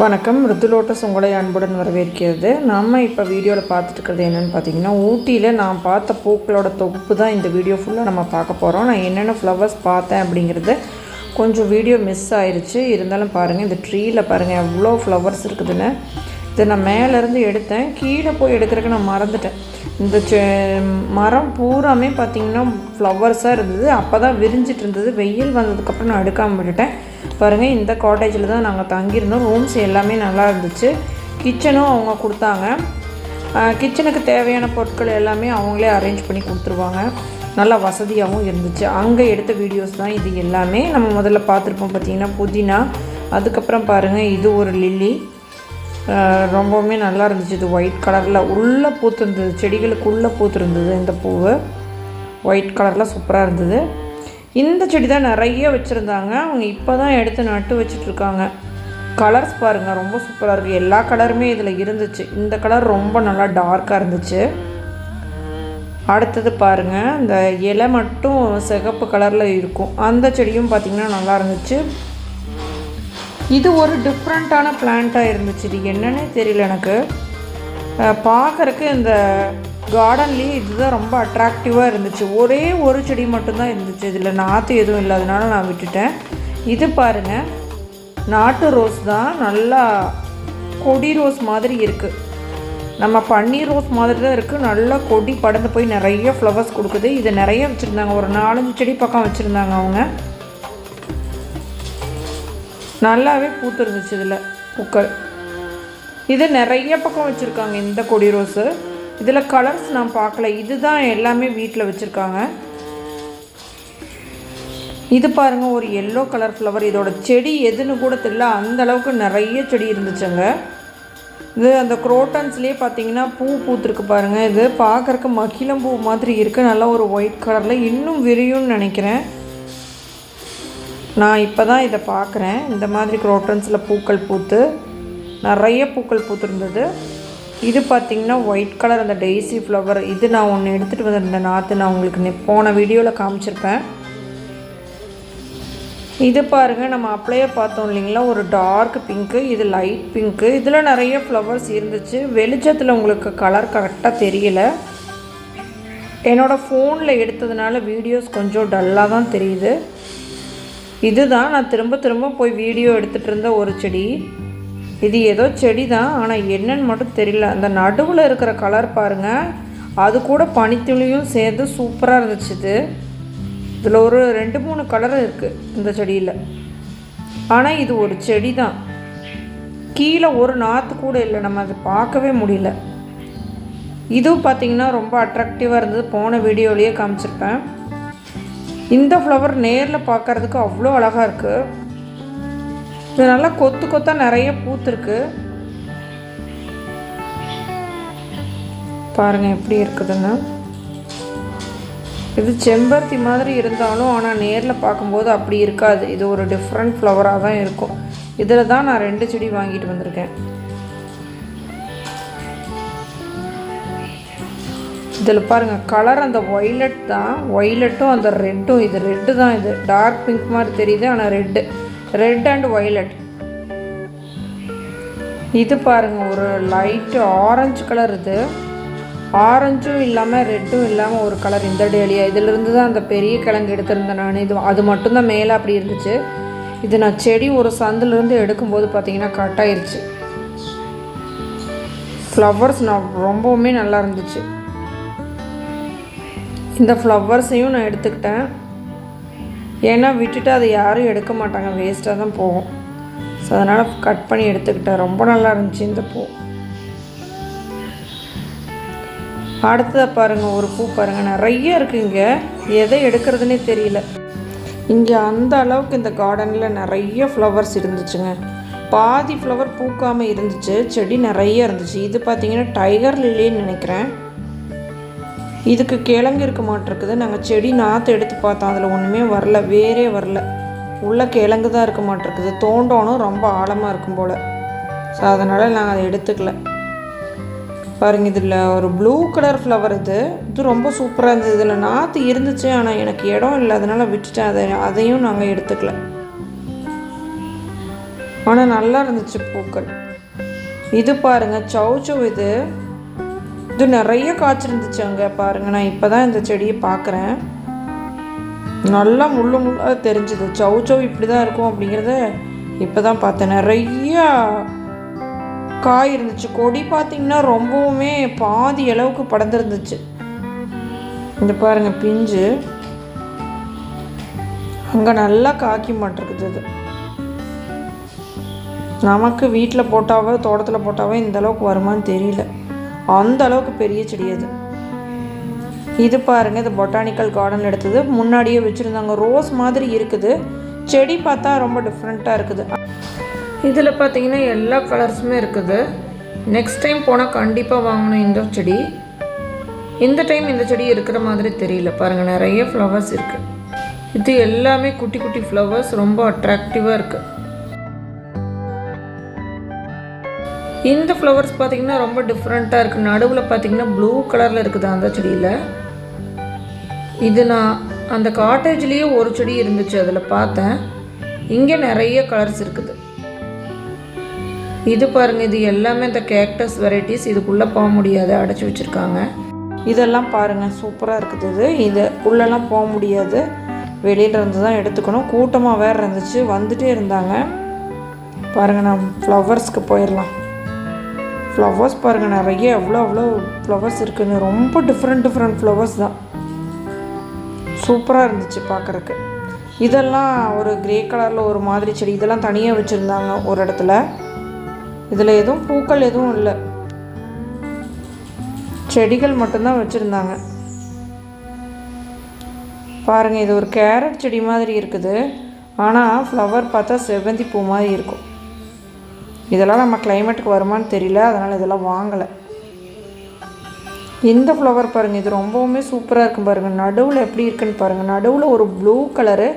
வணக்கம். ருத்துலோட்டஸ் உங்களை அன்புடன் வரவேற்கிறது. நம்ம இப்போ வீடியோவில் பார்த்துட்டு இருக்கிறது என்னென்னு பார்த்தீங்கன்னா ஊட்டியில் நான் பார்த்த பூக்களோட தொகுப்பு தான் இந்த வீடியோ ஃபுல்லாக நம்ம பார்க்க போகிறோம் நான் என்னென்ன ஃப்ளவர்ஸ் பார்த்தேன் அப்படிங்கிறது கொஞ்சம் வீடியோ மிஸ் ஆயிடுச்சு இருந்தாலும் பாருங்கள் இந்த ட்ரீயில் பாருங்கள் எவ்வளோ ஃப்ளவர்ஸ் இருக்குதுன்னு. இதை நான் மேலேருந்து எடுத்தேன். கீழே போய் எடுக்கிறதுக்கு நான் மறந்துட்டேன். இந்த செ மரம் பூராமே பார்த்திங்கன்னா ஃப்ளவர்ஸாக இருந்தது. அப்போ தான் விரிஞ்சிட்டு இருந்தது. வெயில் வந்ததுக்கப்புறம் நான் எடுக்காமல் விட்டுட்டேன். பாருங்கள் இந்த காட்டேஜில் தான் நாங்கள் தங்கியிருந்தோம். ரூம்ஸ் எல்லாமே நல்லா இருந்துச்சு. கிச்சனும் அவங்க கொடுத்தாங்க. கிச்சனுக்கு தேவையான பொருட்கள் எல்லாமே அவங்களே அரேஞ்ச் பண்ணி கொடுத்துருவாங்க. நல்லா வசதியாகவும் இருந்துச்சு. அங்கே எடுத்த வீடியோஸ் தான் இது எல்லாமே. நம்ம முதல்ல பார்த்துருப்போம் பார்த்திங்கன்னா புதினா. அதுக்கப்புறம் பாருங்கள் இது ஒரு லில்லி ரொம்பவுமே நல்லா இருந்துச்சு. இது ஒயிட் கலரில் உள்ளே பூத்துருந்தது. செடிகளுக்குள்ளே பூத்துருந்தது இந்த பூவு. ஒயிட் கலரில் சூப்பராக இருந்தது. இந்த செடி தான் நிறைய வச்சுருந்தாங்க. அவங்க இப்போ தான் எடுத்து நட்டு வச்சிட்ருக்காங்க. கலர்ஸ் பாருங்கள் ரொம்ப சூப்பராக இருக்குது எல்லா கலருமே இதில் இருந்துச்சு. இந்த கலர் ரொம்ப நல்லா டார்க்காக இருந்துச்சு. அடுத்தது பாருங்கள் இந்த இலை மட்டும் சிகப்பு கலரில் இருக்கும். அந்த செடியும் பார்த்திங்கன்னா நல்லா இருந்துச்சு. இது ஒரு டிஃப்ரெண்ட்டான பிளான்ட்டாக இருந்துச்சு. இது என்னன்னே தெரியல எனக்கு. பார்க்குறக்கு இந்த கார்டன்லேயே இதுதான் ரொம்ப அட்ராக்டிவாக இருந்துச்சு. ஒரே ஒரு செடி மட்டும்தான் இருந்துச்சு. இதில் நாற்று எதுவும் இல்லாதனால நான் விட்டுட்டேன். இது பாருங்கள் நாட்டு ரோஸ் தான். நல்லா கொடி ரோஸ் மாதிரி இருக்குது நம்ம பன்னீர் ரோஸ் மாதிரி தான் இருக்குது நல்லா கொடி படந்து போய் நிறைய ஃப்ளவர்ஸ் கொடுக்குது. இது நிறைய வச்சுருந்தாங்க. ஒரு நாலஞ்சு செடி பக்கம் வச்சுருந்தாங்க அவங்க. நல்லாவே பூத்துருந்துச்சு இதில் பூக்கள். இது நிறைய பக்கம் வச்சுருக்காங்க இந்த கொடி ரோஸு. இதில் கலர்ஸ் நான் பார்க்கல. இதுதான் எல்லாமே வீட்டில் வச்சுருக்காங்க. இது பாருங்கள் ஒரு எல்லோ கலர் ஃப்ளவர் இதோட செடி எதுன்னு கூட தெரியல. அந்த அளவுக்கு நிறைய செடி இருந்துச்சுங்க. இது அந்த குரோட்டன்ஸ்லேயே பார்த்தீங்கன்னா பூ பூத்துருக்கு பாருங்கள் இது பார்க்குறக்கு மகிழம்பூ மாதிரி இருக்குது நல்லா ஒரு ஒயிட் கலரில் இன்னும் விரியும்னு நினைக்கிறேன். நான் இப்போ தான் இதை பார்க்குறேன். இந்த மாதிரி குரோட்டன்ஸில் பூக்கள் பூத்து. நிறைய பூக்கள் பூத்துருந்தது. இது பார்த்திங்கன்னா ஒயிட் கலர் அந்த டெய்ஸி ஃப்ளவர் இது நான் ஒன்று எடுத்துகிட்டு வந்திருந்தேன் நாற்று நான் உங்களுக்கு நெ- போன வீடியோவில் காமிச்சிருப்பேன். இது பாருங்கள் நம்ம அப்படியே பார்த்தோம் இல்லைங்களா? ஒரு டார்க் பிங்க்கு இது லைட் பிங்க்கு இதில் நிறைய ஃப்ளவர்ஸ் இருந்துச்சு. வெளிச்சத்தில் உங்களுக்கு கலர் கரெக்டாக தெரியல. என்னோடய ஃபோனில் எடுத்ததுனால வீடியோஸ் கொஞ்சம் டல்லாக தான் தெரியுது. இதுதான் நான் திரும்ப திரும்ப போய் வீடியோ எடுத்துகிட்டு இருந்த ஒரு செடி. இது ஏதோ செடி தான் ஆனால் என்னன்னு மட்டும் தெரியல. அந்த நடுவில் இருக்கிற கலர் பாருங்கள் அது கூட பனித்துளியும் சேர்ந்து சூப்பராக இருந்துச்சு இது. இதில் ஒரு ரெண்டு மூணு கலர் இருக்குது இந்த செடியில். ஆனால் இது ஒரு செடி தான் கீழே ஒரு நாற்று கூட இல்லை. நம்ம அதை பார்க்கவே முடியல. இதுவும் பார்த்திங்கன்னா ரொம்ப அட்ராக்டிவாக இருந்தது. போன வீடியோலேயே காமிச்சிருப்பேன். இந்த ஃப்ளவர் நேரில் பார்க்கறதுக்கு அவ்வளோ அழகாக இருக்குது இது நல்லா கொத்து கொத்தாக நிறைய பூத்துருக்கு. பாருங்க எப்படி இருக்குதுன்னு. இது செம்பருத்தி மாதிரி இருந்தாலும் ஆனால் நேரில் பார்க்கும்போது அப்படி இருக்காது. இது ஒரு டிஃப்ரெண்ட் ஃப்ளவராக தான் இருக்கும். இதில் தான் நான் ரெண்டு செடி வாங்கிட்டு வந்திருக்கேன். இதில் பாருங்கள் கலர் அந்த ஒய்லட் தான். ஒய்லட்டும் அந்த ரெட்டும் இது ரெட்டு தான். இது டார்க் பிங்க் மாதிரி தெரியுது ஆனால் ரெட்டு ரெட் அண்ட் ஒய்லட் இது பாருங்கள் ஒரு லைட்டு ஆரஞ்சு கலர் இது. ஆரஞ்சும் இல்லாமல் ரெட்டும் இல்லாமல் ஒரு கலர் இந்த டேலியா. இதிலிருந்து தான் அந்த பெரிய கிழங்கு எடுத்திருந்தேன் நான். இது அது மட்டும்தான் மேலே அப்படி இருந்துச்சு. இது நான் செடி ஒரு சந்திலிருந்து எடுக்கும்போது பார்த்தீங்கன்னா கட் ஆயிருச்சு. ஃப்ளவர்ஸ் நான் ரொம்பவுமே நல்லா இருந்துச்சு. இந்த ஃப்ளவர்ஸையும் நான் எடுத்துக்கிட்டேன். ஏன்னா விட்டுட்டு அதை யாரும் எடுக்க மாட்டாங்க. வேஸ்ட்டாக தான் போகும். ஸோ அதனால் கட் பண்ணி எடுத்துக்கிட்டேன். ரொம்ப நல்லா இருந்துச்சு இந்த பூ. அடுத்ததை பாருங்கள் ஒரு பூ பாருங்கள் நிறைய இருக்குது இங்கே. எதை எடுக்கிறதுனே தெரியல. இங்கே அந்த அளவுக்கு இந்த கார்டனில் நிறைய ஃப்ளவர்ஸ் இருந்துச்சுங்க. பாதி ஃப்ளவர் பூக்காமல் இருந்துச்சு. செடி நிறைய இருந்துச்சு. இது பார்த்தீங்கன்னா டைகர் லில்லின்னு நினைக்கிறேன். இதுக்கு கிழங்கு இருக்க மாட்டிருக்குது. நாங்கள் செடி நாற்று எடுத்து பார்த்தோம். அதில் ஒன்றுமே வரல. வேரே வரல. உள்ள கிழங்கு தான் இருக்க மாட்டிருக்குது. தோண்டோனும் ரொம்ப ஆழமாக இருக்கும் போல். ஸோ அதனால் நாங்கள் அதை எடுத்துக்கல. பாருங்க இதில் ஒரு ப்ளூ கலர் ஃப்ளவர் இது. இது ரொம்ப சூப்பராக இருந்தது. இதில் நாற்று இருந்துச்சு ஆனால் எனக்கு இடம் இல்லை. அதனால் விட்டுட்டேன். அதை அதையும் நாங்கள் எடுத்துக்கல. ஆனால் நல்லா இருந்துச்சு பூக்கள். இது பாருங்கள் சௌச்சௌ இது. இது நிறைய காய்ச்சிருந்துச்சு அங்கே பாருங்க. நான் இப்போ தான் இந்த செடியை பார்க்குறேன். நல்லா முள்ளு முள்ளாக தெரிஞ்சுது. சவு சவு இப்படி தான் இருக்கும் அப்படிங்கிறத இப்போ தான் பார்த்தேன். நிறையா காய் இருந்துச்சு. கொடி பார்த்திங்கன்னா ரொம்பவுமே பாதி அளவுக்கு படர்ந்துருந்துச்சு. இந்த பாருங்கள் பிஞ்சு. அங்கே நல்லா காய்க்க மாட்டிருக்குது இது. நமக்கு வீட்டில் போட்டாவோ தோட்டத்தில் போட்டாவோ இந்த அளவுக்கு வருமான்னு தெரியல. அந்த அளவுக்கு பெரிய செடி அது. இது பாருங்க இது பொட்டானிக்கல் கார்டன் எடுத்தது. முன்னாடியே வச்சுருந்தாங்க. ரோஸ் மாதிரி இருக்குது. செடி பார்த்தா ரொம்ப டிஃப்ரெண்ட்டாக இருக்குது. இதில் பார்த்தீங்கன்னா எல்லா கலர்ஸுமே இருக்குது. நெக்ஸ்ட் டைம் போனால் கண்டிப்பாக வாங்கணும் இந்த செடி. இந்த டைம் இந்த செடி இருக்கிற மாதிரி தெரியல. பாருங்கள் நிறைய ஃப்ளவர்ஸ் இருக்குது இது எல்லாமே குட்டி குட்டி ஃப்ளவர்ஸ் ரொம்ப அட்ராக்டிவாக இருக்குது இந்த ஃப்ளவர்ஸ் பார்த்தீங்கன்னா ரொம்ப டிஃப்ரெண்ட்டாக இருக்குது நடுவில் பார்த்தீங்கன்னா ப்ளூ கலரில் இருக்குது அந்த செடியில். இது நான் அந்த காட்டேஜ்லேயே ஒரு செடி இருந்துச்சு அதில் பார்த்தேன். இங்கே நிறைய கலர்ஸ் இருக்குது. இது பாருங்கள் இது எல்லாமே இந்த கேக்டஸ் வெரைட்டிஸ் இதுக்குள்ளே போக முடியாது அடைச்சி வச்சுருக்காங்க. இதெல்லாம் பாருங்கள் சூப்பராக இருக்குது இது. இது உள்ளெல்லாம் போக முடியாது. வெளியில் இருந்து தான் எடுத்துக்கணும். கூட்டமாக வேறு இருந்துச்சு வந்துட்டே இருந்தாங்க. பாருங்கள் நான் ஃப்ளவர்ஸ்க்கு போயிடலாம். ஃப்ளவர்ஸ் பாருங்கள் நிறைய எவ்வளோ அவ்வளோ ஃப்ளவர்ஸ் இருக்குன்னு. ரொம்ப டிஃப்ரெண்ட் டிஃப்ரெண்ட் ஃப்ளவர்ஸ் தான். சூப்பராக இருந்துச்சு பார்க்குறக்கு இதெல்லாம் ஒரு கிரே கலரில் ஒரு மாதிரி செடி இதெல்லாம் தனியாக வச்சுருந்தாங்க ஒரு இடத்துல. இதில் எதுவும் பூக்கள் எதுவும் இல்லை. செடிகள் மட்டும்தான் வச்சுருந்தாங்க. பாருங்கள் இது ஒரு கேரட் செடி மாதிரி இருக்குது. ஆனால் ஃப்ளவர் பார்த்தா செவ்வந்தி பூ மாதிரி இருக்கும். இதெல்லாம் நம்ம கிளைமேட்டுக்கு வருமான்னு தெரியல அதனால் இதெல்லாம் வாங்கலை. இந்த ஃப்ளவர் பாருங்கள் இது ரொம்பவுமே சூப்பராக இருக்கும் பாருங்கள் நடுவில் எப்படி இருக்குன்னு பாருங்கள் நடுவில் ஒரு ப்ளூ கலரு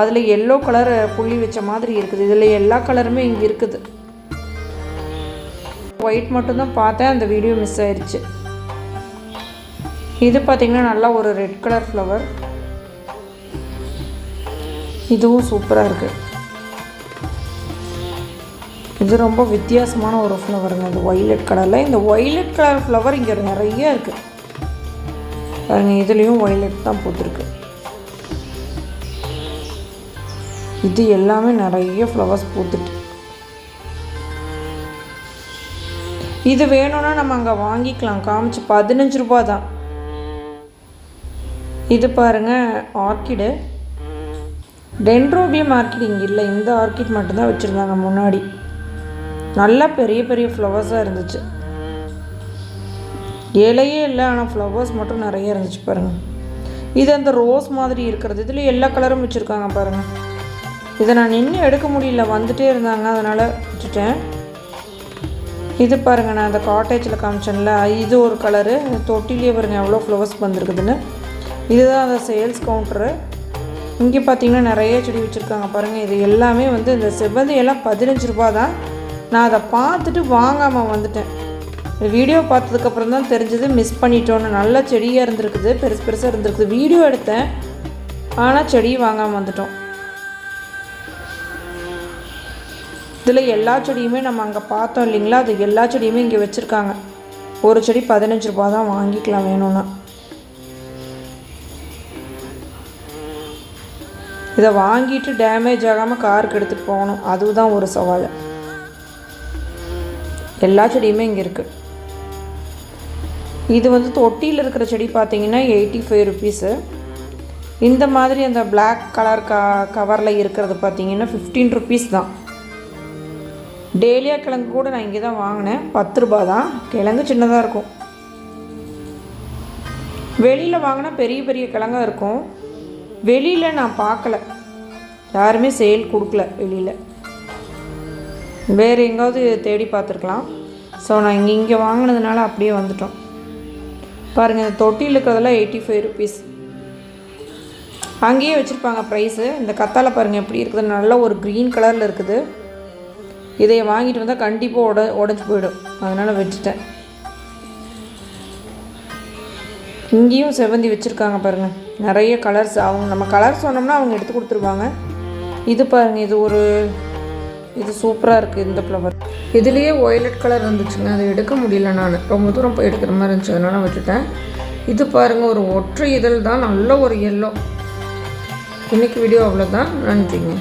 அதில் எல்லோ கலர் புள்ளி வச்ச மாதிரி இருக்குது. இதில் எல்லா கலருமே இங்கே இருக்குது. ஒயிட் மட்டும்தான் பார்த்தேன் அந்த வீடியோ மிஸ் ஆயிடுச்சு இது பார்த்திங்கன்னா நல்லா ஒரு ரெட் கலர் ஃப்ளவர் இதுவும் சூப்பராக இருக்குது இது ரொம்ப வித்தியாசமான ஒரு ஃப்ளவருங்க இது ஒய்லட் கலரில் இந்த ஒய்லட் கலர் ஃப்ளவர் இங்கே நிறைய இருக்குது பாருங்க இதுலேயும் ஒய்லட் தான் பூத்துருக்கு இது எல்லாமே நிறைய ஃப்ளவர்ஸ் பூத்துட்டு இது வேணும்னா நம்ம அங்கே வாங்கிக்கலாம். காமிச்சு பதினஞ்சு ரூபா தான். இது பாருங்க ஆர்க்கிடு டென்ட்ரோபியம் ஆர்க்கிட் இங்கே இல்லை இந்த ஆர்க்கிட் மட்டும்தான் வச்சுருந்தாங்க முன்னாடி. நல்லா பெரிய பெரிய ஃப்ளவர்ஸாக இருந்துச்சு. இலையே இல்லை ஆனால் ஃப்ளவர்ஸ் மட்டும் நிறைய இருந்துச்சு பாருங்கள் இது அந்த ரோஸ் மாதிரி இருக்கிறது. இதில் எல்லா கலரும் வச்சுருக்காங்க பாருங்கள் இதை நான் நின்று எடுக்க முடியல வந்துட்டே இருந்தாங்க அதனால் வச்சுட்டேன். இது பாருங்கள் நான் அந்த காட்டேஜில் காமிச்சேன்ல இது ஒரு கலரு தொட்டிலேயே பாருங்கள் எவ்வளோ ஃப்ளவர்ஸ் வந்திருக்குதுன்னு. இதுதான் அந்த சேல்ஸ் கவுண்டரு இங்கே பார்த்தீங்கன்னா நிறைய செடி வச்சுருக்காங்க பாருங்கள் இது எல்லாமே வந்து இந்த செவ்வந்தி எல்லாம் பதினஞ்சு ரூபா தான். நான் அதை பார்த்துட்டு வாங்காமல் வந்துட்டேன். வீடியோ பார்த்ததுக்கப்புறம் தான் தெரிஞ்சது மிஸ் பண்ணிட்டோன்னு. நல்ல செடியாக இருந்திருக்குது பெருசு பெருசாக இருந்திருக்குது. வீடியோ எடுத்தேன் ஆனால் செடி வாங்காமல் வந்துட்டோம். இதில் எல்லா செடியுமே நம்ம அங்கே பார்த்தோம் இல்லைங்களா? அது எல்லா செடியுமே இங்கே வச்சுருக்காங்க. ஒரு செடி பதினஞ்சு ரூபா தான் வாங்கிக்கலாம் வேணும்னா. இதை வாங்கிட்டு டேமேஜ் ஆகாமல் காருக்கு எடுத்துகிட்டு போகணும். அதுதான் ஒரு சவால். எல்லா செடியுமே இங்கே இருக்குது இது வந்து தொட்டியில் இருக்கிற செடி பார்த்தீங்கன்னா எயிட்டி ஃபைவ் ருபீஸு இந்த மாதிரி அந்த பிளாக் கலர் க கவரில் இருக்கிறது பார்த்தீங்கன்னா ஃபிஃப்டீன் ருபீஸ் தான். டெய்லியாக கிழங்கு கூட நான் இங்கே தான் வாங்கினேன். பத்து ரூபா தான். கிழங்கு சின்னதாக இருக்கும். வெளியில் வாங்கினா பெரிய பெரிய கிழங்காக இருக்கும். வெளியில் நான் பார்க்கல யாருமே சேல் கொடுக்கல வெளியில். வேறு எங்காவது தேடி பார்த்துருக்கலாம். ஸோ நான் இங்கே இங்கே வாங்கினதுனால அப்படியே வந்துட்டோம். பாருங்கள் இந்த தொட்டியில் இருக்கிறதெல்லாம் எயிட்டி ஃபைவ் ருபீஸ் அங்கேயே வச்சுருப்பாங்க ப்ரைஸு இந்த கத்தால பாருங்கள் எப்படி இருக்குது? நல்ல ஒரு க்ரீன் கலரில் இருக்குது. இதை வாங்கிட்டு வந்தால் கண்டிப்பாக உட உடஞ்சி போயிடும். அதனால் வச்சுட்டேன் இங்கேயும் செவ்வந்தி வச்சுருக்காங்க பாருங்கள் நிறைய கலர்ஸ் அவங்க நம்ம கலர் சொன்னோம்னா அவங்க எடுத்து கொடுத்துருவாங்க. இது பாருங்கள் இது ஒரு இது சூப்பராக இருக்குது இந்த ஃப்ளவர் இதுலேயே ஒயலட் கலர் இருந்துச்சுங்க. அதை எடுக்க முடியல நான். ரொம்ப தூரம் போய் எடுக்கிற மாதிரி இருந்துச்சு. அதனால் விட்டுட்டேன். இது பாருங்கள் ஒரு ஒற்றை இதழ் தான் நல்ல ஒரு எல்லோ இன்றைக்கி வீடியோ அவ்வளோதான் நன்றிங்க.